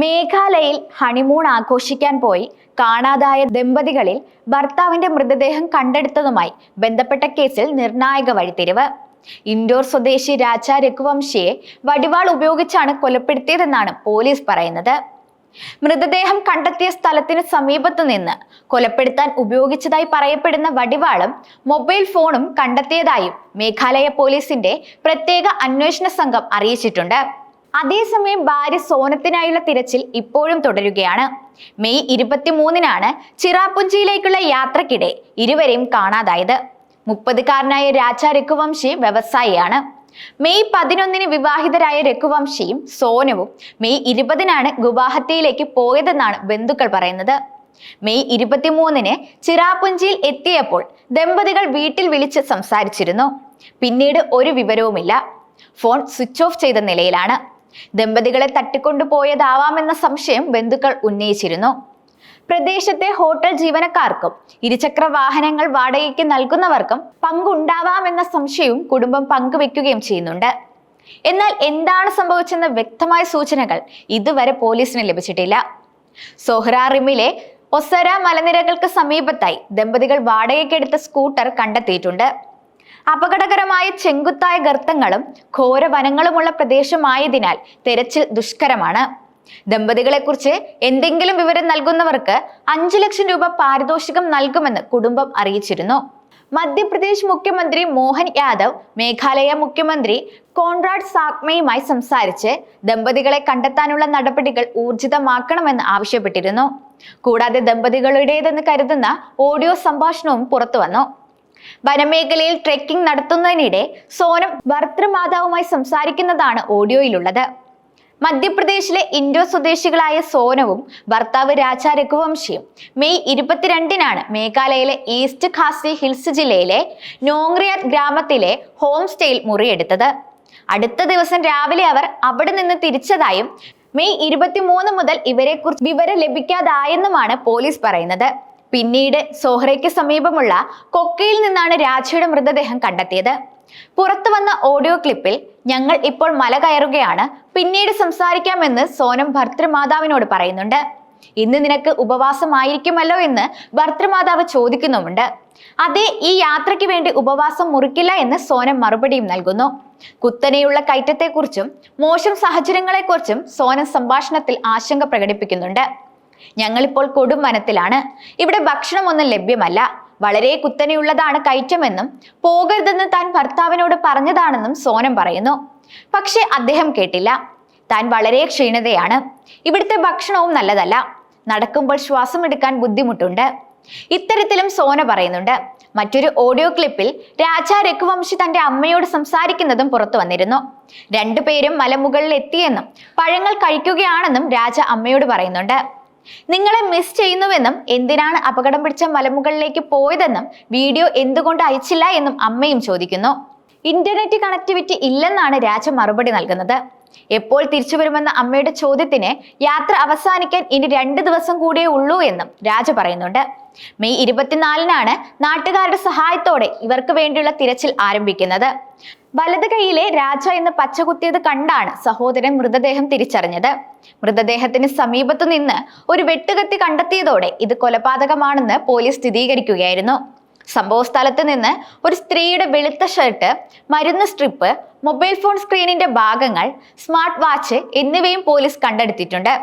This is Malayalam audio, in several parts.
മേഘാലയയിൽ ഹണിമൂൺ ആഘോഷിക്കാൻ പോയി കാണാതായ ദമ്പതികളിൽ ഭർത്താവിന്റെ മൃതദേഹം കണ്ടെടുത്തതുമായി ബന്ധപ്പെട്ട കേസിൽ നിർണായക വഴിത്തിരിവ്. ഇൻഡോർ സ്വദേശി രാജ രഘുവംശിയെ വടിവാൾ ഉപയോഗിച്ചാണ് കൊലപ്പെടുത്തിയതെന്നാണ് പോലീസ് പറയുന്നത്. മൃതദേഹം കണ്ടെത്തിയ സ്ഥലത്തിന് സമീപത്തു നിന്ന് കൊലപ്പെടുത്താൻ ഉപയോഗിച്ചതായി പറയപ്പെടുന്ന വടിവാളും മൊബൈൽ ഫോണും കണ്ടെത്തിയതായും മേഘാലയ പോലീസിന്റെ പ്രത്യേക അന്വേഷണ സംഘം അറിയിച്ചിട്ടുണ്ട്. അതേസമയം ഭാര്യ സോനത്തിനായുള്ള തിരച്ചിൽ ഇപ്പോഴും തുടരുകയാണ്. മെയ് ഇരുപത്തിമൂന്നിനാണ് ചിറാപുഞ്ചിയിലേക്കുള്ള യാത്രക്കിടെ ഇരുവരെയും കാണാതായത്. മുപ്പതുകാരനായ രാജ രഘുവംശി വ്യവസായിയാണ്. മെയ് പതിനൊന്നിന് വിവാഹിതരായ രഘുവംശിയും സോനവും മെയ് ഇരുപതിനാണ് ഗുവാഹത്തിയിലേക്ക് പോയതെന്നാണ് ബന്ധുക്കൾ പറയുന്നത്. മെയ് ഇരുപത്തിമൂന്നിന് ചിറാപുഞ്ചിയിൽ എത്തിയപ്പോൾ ദമ്പതികൾ വീട്ടിൽ വിളിച്ച് സംസാരിച്ചിരുന്നു. പിന്നീട് ഒരു വിവരവുമില്ല. ഫോൺ സ്വിച്ച് ഓഫ് ചെയ്ത നിലയിലാണ്. ദമ്പതികളെ തട്ടിക്കൊണ്ടുപോയതാവാമെന്ന സംശയം ബന്ധുക്കൾ ഉന്നയിച്ചിരുന്നു. പ്രദേശത്തെ ഹോട്ടൽ ജീവനക്കാർക്കും ഇരുചക്ര വാഹനങ്ങൾ വാടകയ്ക്ക് നൽകുന്നവർക്കും പങ്കുണ്ടാവാമെന്ന സംശയവും കുടുംബം പങ്കുവെക്കുകയും ചെയ്യുന്നുണ്ട്. എന്നാൽ എന്താണ് സംഭവിച്ചെന്ന വ്യക്തമായ സൂചനകൾ ഇതുവരെ പോലീസിന് ലഭിച്ചിട്ടില്ല. സൊഹ്റാറിമിലെ ഒസര മലനിരകൾക്ക് സമീപത്തായി ദമ്പതികൾ വാടകയ്ക്കെടുത്ത സ്കൂട്ടർ കണ്ടെത്തിയിട്ടുണ്ട്. അപകടകരമായ ചെങ്കുത്തായ ഗർത്തങ്ങളും ഘോരവനങ്ങളുമുള്ള പ്രദേശമായതിനാൽ തെരച്ചിൽ ദുഷ്കരമാണ്. ദമ്പതികളെക്കുറിച്ച് എന്തെങ്കിലും വിവരം നൽകുന്നവർക്ക് അഞ്ചു ലക്ഷം രൂപ പാരിതോഷികം നൽകുമെന്ന് കുടുംബം അറിയിച്ചിരുന്നു. മധ്യപ്രദേശ് മുഖ്യമന്ത്രി മോഹൻ യാദവ് മേഘാലയ മുഖ്യമന്ത്രി കോൺറാഡ് സാക്മയുമായി സംസാരിച്ച് ദമ്പതികളെ കണ്ടെത്താനുള്ള നടപടികൾ ഊർജിതമാക്കണമെന്ന് ആവശ്യപ്പെട്ടിരുന്നു. കൂടാതെ ദമ്പതികളുടേതെന്ന് കരുതുന്ന ഓഡിയോ സംഭാഷണവും പുറത്തുവന്നു. വനമേഖലയിൽ ട്രെക്കിംഗ് നടത്തുന്നതിനിടെ സോനം ഭർത്തൃമാതാവുമായി സംസാരിക്കുന്നതാണ് ഓഡിയോയിലുള്ളത്. മധ്യപ്രദേശിലെ ഇൻഡോ സ്വദേശികളായ സോനവും ഭർത്താവ് രാജ രഘുവംശിയും മെയ് ഇരുപത്തിരണ്ടിനാണ് മേഘാലയയിലെ ഈസ്റ്റ് ഖാസി ഹിൽസ് ജില്ലയിലെ നോങ്രിയാത് ഗ്രാമത്തിലെ ഹോം സ്റ്റേയിൽ മുറിയെടുത്തത്. അടുത്ത ദിവസം രാവിലെ അവർ അവിടെ നിന്ന് തിരിച്ചതായും മെയ് ഇരുപത്തിമൂന്ന് മുതൽ ഇവരെക്കുറിച്ച് വിവരം ലഭിക്കാതായെന്നുമാണ് പോലീസ് പറയുന്നത്. പിന്നീട് സോഹ്രയ്ക്ക് സമീപമുള്ള കൊക്കയിൽ നിന്നാണ് രാജയുടെ മൃതദേഹം കണ്ടെത്തിയത്. പുറത്തു വന്ന ഓഡിയോ ക്ലിപ്പിൽ ഞങ്ങൾ ഇപ്പോൾ മല കയറുകയാണ്. പിന്നീട് സംസാരിക്കാമെന്ന് സോനം ഭർത്തൃമാതാവിനോട് പറയുന്നുണ്ട്. ഇന്ന് നിനക്ക് ഉപവാസമായിരിക്കുമല്ലോ എന്ന് ഭർത്തൃമാതാവ് ചോദിക്കുന്നുമുണ്ട്. അതെ ഈ യാത്രയ്ക്ക് വേണ്ടി ഉപവാസം മുറിക്കില്ല എന്ന് സോനം മറുപടിയും നൽകുന്നു. കുത്തനെയുള്ള കയറ്റത്തെക്കുറിച്ചും മോശം സാഹചര്യങ്ങളെക്കുറിച്ചും സോനം സംഭാഷണത്തിൽ ആശങ്ക പ്രകടിപ്പിക്കുന്നുണ്ട്. ഞങ്ങളിപ്പോൾ കൊടും വനത്തിലാണ്. ഇവിടെ ഭക്ഷണമൊന്നും ലഭ്യമല്ല. വളരെ കുത്തനെയുള്ളതാണ് കയറ്റമെന്നും പോകരുതെന്ന് താൻ ഭർത്താവിനോട് പറഞ്ഞതാണെന്നും സോനം പറയുന്നു. പക്ഷെ അദ്ദേഹം കേട്ടില്ല. താൻ വളരെ ക്ഷീണതയാണ്. ഇവിടുത്തെ ഭക്ഷണവും നല്ലതല്ല. നടക്കുമ്പോൾ ശ്വാസം എടുക്കാൻ ബുദ്ധിമുട്ടുണ്ട്. ഇത്തരത്തിലും സോന പറയുന്നുണ്ട്. മറ്റൊരു ഓഡിയോ ക്ലിപ്പിൽ രാജ രഘുവംശി തന്റെ അമ്മയോട് സംസാരിക്കുന്നതും പുറത്തു വന്നിരുന്നു. രണ്ടുപേരും മലമുകളിൽ എത്തിയെന്നും പഴങ്ങൾ കഴിക്കുകയാണെന്നും രാജ അമ്മയോട് പറയുന്നുണ്ട്. നിങ്ങളെ മിസ് ചെയ്യുന്നുവെന്നും എന്തിനാണ് അപകടം പിടിച്ച മലമുകളിലേക്ക് പോയതെന്നും വീഡിയോ എന്തുകൊണ്ട് അയച്ചില്ല എന്നും അമ്മയും ചോദിക്കുന്നു. ഇന്റർനെറ്റ് കണക്ടിവിറ്റി ഇല്ലെന്നാണ് രാജ മറുപടി നൽകുന്നത്. എപ്പോൾ തിരിച്ചു വരുമെന്ന അമ്മയുടെ ചോദ്യത്തിന് യാത്ര അവസാനിക്കാൻ ഇനി രണ്ട് ദിവസം കൂടിയേ ഉള്ളൂ എന്നും രാജ പറയുന്നുണ്ട്. മെയ് ഇരുപത്തിനാലിനാണ് നാട്ടുകാരുടെ സഹായത്തോടെ ഇവർക്ക് വേണ്ടിയുള്ള തിരച്ചിൽ ആരംഭിക്കുന്നത്. വലത് കൈയിലെ രാജ എന്ന് പച്ചകുത്തിയത് കണ്ടാണ് സഹോദരൻ മൃതദേഹം തിരിച്ചറിഞ്ഞത്. മൃതദേഹത്തിന് സമീപത്തു നിന്ന് ഒരു വെട്ടുകത്തി കണ്ടെത്തിയതോടെ ഇത് കൊലപാതകമാണെന്ന് പോലീസ് സ്ഥിരീകരിക്കുകയായിരുന്നു. സംഭവ സ്ഥലത്ത് നിന്ന് ഒരു സ്ത്രീയുടെ വെളുത്ത ഷർട്ട് മരുന്ന് സ്ട്രിപ്പ് മൊബൈൽ ഫോൺ സ്ക്രീനിന്റെ ഭാഗങ്ങൾ സ്മാർട്ട് വാച്ച് എന്നിവയും പോലീസ് കണ്ടെടുത്തിട്ടുണ്ട്.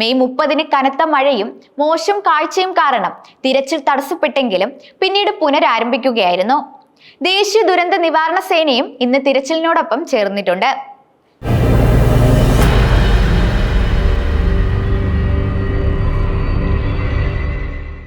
മെയ് മുപ്പതിന് കനത്ത മഴയും മോശം കാഴ്ചയും കാരണം തിരച്ചിൽ തടസ്സപ്പെട്ടെങ്കിലും പിന്നീട് പുനരാരംഭിക്കുകയായിരുന്നു. ദേശീയ ദുരന്ത നിവാരണ സേനയും ഇന്ന് തിരച്ചിലിനോടൊപ്പം ചേർന്നിട്ടുണ്ട്.